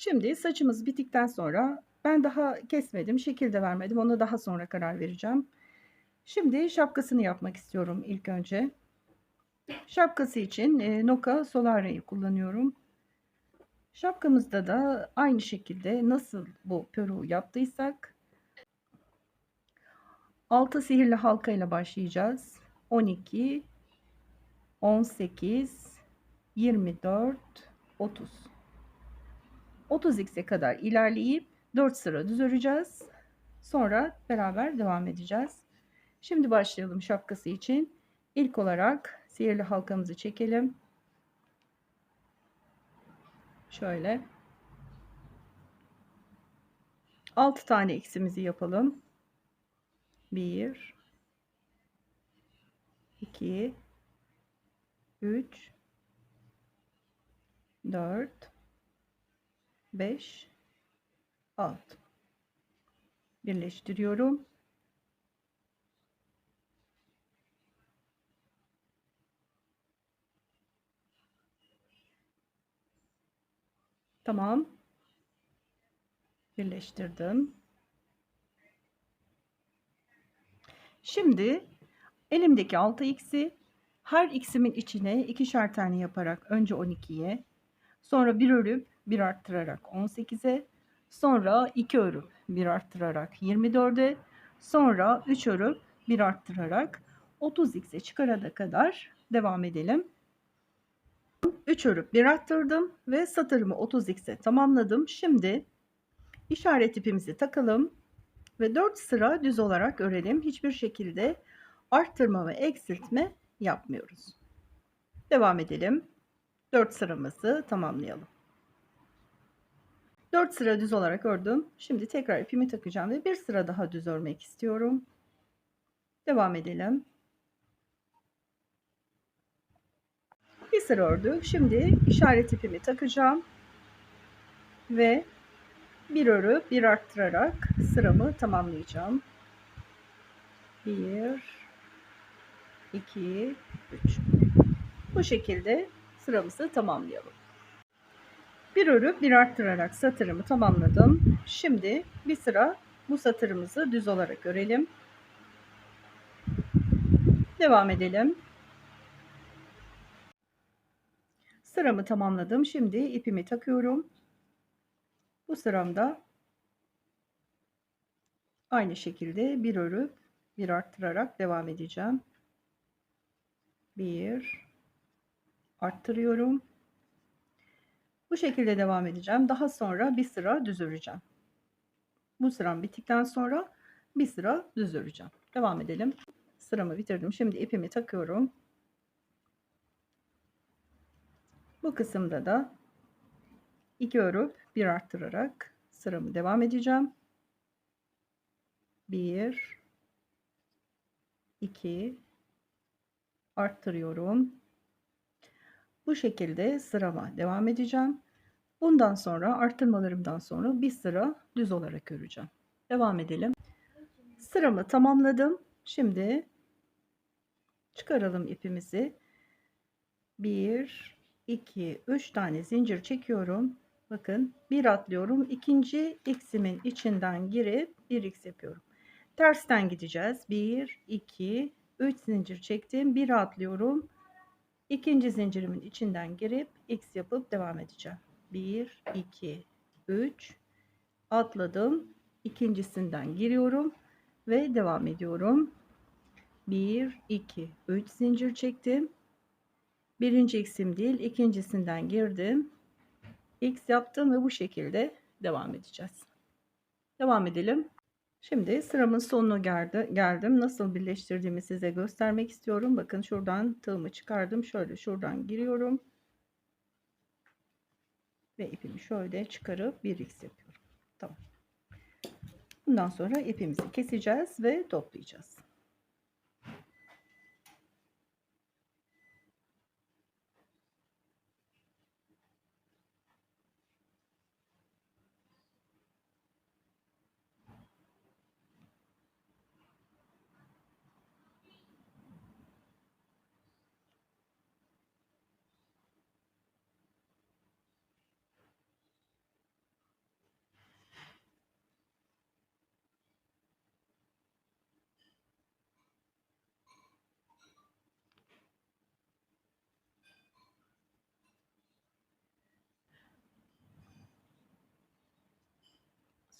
Şimdi saçımız bittikten sonra ben daha kesmedim, şekil de vermedim. Ona daha sonra karar vereceğim. Şimdi şapkasını yapmak istiyorum ilk önce. Şapkası için e, Noka Solare'yi kullanıyorum. Şapkamızda da aynı şekilde nasıl bu pörüğü yaptıysak 6 sihirli halka ile başlayacağız. 12 18 24 30 30x'e kadar ilerleyip 4 sıra düz öreceğiz. Sonra beraber devam edeceğiz. Şimdi başlayalım şapkası için. İlk olarak sihirli halkamızı çekelim. Şöyle. 6 tane x'imizi yapalım. 1 2 3 4 5 6 birleştiriyorum. Tamam. Birleştirdim. Şimdi elimdeki 6x'i her x'imin içine ikişer tane yaparak önce 12'ye sonra bir örüp bir arttırarak 18'e sonra 2 örüp bir arttırarak 24'e sonra 3 örüp bir arttırarak 30x'e çıkarana kadar devam edelim. 3 örüp bir arttırdım ve satırımı 30x'e tamamladım. Şimdi işaret ipimizi takalım ve 4 sıra düz olarak örelim. Hiçbir şekilde arttırma ve eksiltme yapmıyoruz. Devam edelim. 4 sıramızı tamamlayalım. 4 sıra düz olarak ördüm. Şimdi tekrar ipimi takacağım ve bir sıra daha düz örmek istiyorum. Devam edelim. Bir sıra ördük. Şimdi işaret ipimi takacağım. Ve bir örüp bir arttırarak sıramı tamamlayacağım. 1 2 3 Bu şekilde sıramızı tamamlayalım. Bir örüp bir arttırarak satırımı tamamladım. Şimdi bir sıra bu satırımızı düz olarak örelim. Devam edelim. Sıramı tamamladım. Şimdi ipimi takıyorum. Bu sıramda aynı şekilde bir örüp bir arttırarak devam edeceğim. Bir arttırıyorum. Bu şekilde devam edeceğim. Daha sonra bir sıra düz öreceğim. Bu sıram bittikten sonra bir sıra düz öreceğim. Devam edelim. Sıramı bitirdim. Şimdi ipimi takıyorum. Bu kısımda da iki örüp bir arttırarak sıramı devam edeceğim. 1 2 arttırıyorum. Bu şekilde sırama devam edeceğim. Bundan sonra arttırmalarımdan sonra bir sıra düz olarak öreceğim. Devam edelim. Sıramı tamamladım. Şimdi çıkaralım ipimizi. 1 2 3 tane zincir çekiyorum. Bakın bir atlıyorum. İkinci x'imin içinden girip bir x yapıyorum. Tersten gideceğiz. 1 2 3 zincir çektim. Bir atlıyorum. İkinci zincirimin içinden girip x yapıp devam edeceğim. 1 2 3 atladım. İkincisinden giriyorum ve devam ediyorum. 1 2 3 zincir çektim. Birinci x'im değil, ikincisinden girdim. X yaptım ve bu şekilde devam edeceğiz. Devam edelim. Şimdi sıramın sonuna geldi, geldim. Nasıl birleştirdiğimi size göstermek istiyorum. Bakın şuradan tığımı çıkardım. Şöyle şuradan giriyorum. Ve ipimi şöyle çıkarıp bir x yapıyorum. Tamam. Bundan sonra ipimizi keseceğiz ve toplayacağız.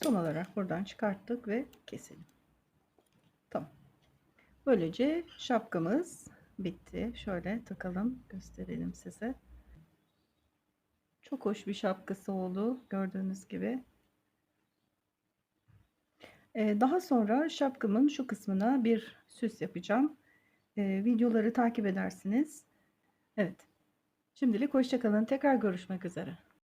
Son olarak buradan çıkarttık ve keselim. Tamam. Böylece şapkamız bitti. Şöyle takalım, gösterelim size. Çok hoş bir şapkası oldu gördüğünüz gibi. Ee, daha sonra şapkamın şu kısmına bir süs yapacağım. Ee, videoları takip edersiniz. Evet. Şimdilik hoşçakalın. Tekrar görüşmek üzere.